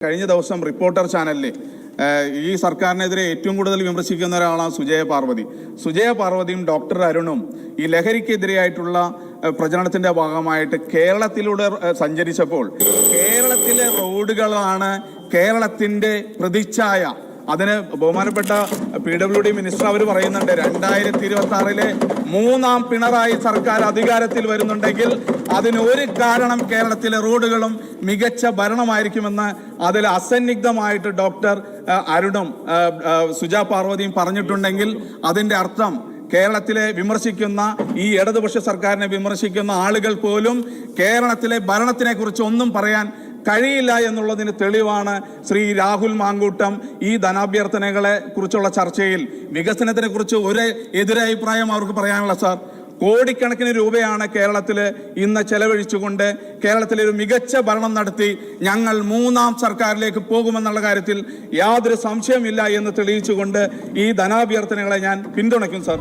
കഴിഞ്ഞ ദിവസം റിപ്പോർട്ടർ ചാനലിൽ ഈ സർക്കാരിനെതിരെ ഏറ്റവും കൂടുതൽ വിമർശിക്കുന്ന ഒരാളാണ് സുജയ പാർവതി. സുജയ പാർവതിയും ഡോക്ടർ അരുണും ഈ ലഹരിക്കെതിരെയായിട്ടുള്ള പ്രചരണത്തിന്റെ ഭാഗമായിട്ട് കേരളത്തിലൂടെ സഞ്ചരിച്ചപ്പോൾ കേരളത്തിലെ റോഡുകളാണ് കേരളത്തിന്റെ പ്രതിച്ഛായ. അതിന് ബഹുമാനപ്പെട്ട പി ഡബ്ല്യു ഡി മിനിസ്റ്റർ അവർ പറയുന്നുണ്ട് രണ്ടായിരത്തി ഇരുപത്തി ആറിലെ മൂന്നാം പിണറായി സർക്കാർ അധികാരത്തിൽ വരുന്നുണ്ടെങ്കിൽ അതിന് ഒരു കാരണം കേരളത്തിലെ റോഡുകളും മികച്ച ഭരണമായിരിക്കുമെന്ന് അതിൽ അസന്നിഗ്ധമായിട്ട് ഡോക്ടർ അരുണും സുജാ പാർവതിയും പറഞ്ഞിട്ടുണ്ടെങ്കിൽ അതിന്റെ അർത്ഥം കേരളത്തിലെ വിമർശിക്കുന്ന ഈ ഇടതുപക്ഷ സർക്കാരിനെ വിമർശിക്കുന്ന ആളുകൾ പോലും കേരളത്തിലെ ഭരണത്തിനെ കുറിച്ച് ഒന്നും പറയാൻ കഴിയില്ല എന്നുള്ളതിന് തെളിവാണ് ശ്രീ രാഹുൽ മാങ്കൂട്ടം ഈ ധനാഭ്യർത്ഥനകളെ കുറിച്ചുള്ള ചർച്ചയിൽ. വികസനത്തിനെ കുറിച്ച് ഒരു എതിരഭിപ്രായം അവർക്ക് പറയാനുള്ള സാർ. കോടിക്കണക്കിന് രൂപയാണ് കേരളത്തിൽ ഇന്ന് ചെലവഴിച്ചുകൊണ്ട് കേരളത്തിലെ ഒരു മികച്ച ഭരണം നടത്തി ഞങ്ങൾ മൂന്നാം സർക്കാരിലേക്ക് പോകുമെന്നുള്ള കാര്യത്തിൽ യാതൊരു സംശയമില്ല എന്ന് തെളിയിച്ചുകൊണ്ട് ഈ ധനാഭ്യർത്ഥനകളെ ഞാൻ പിന്തുണയ്ക്കും സാർ.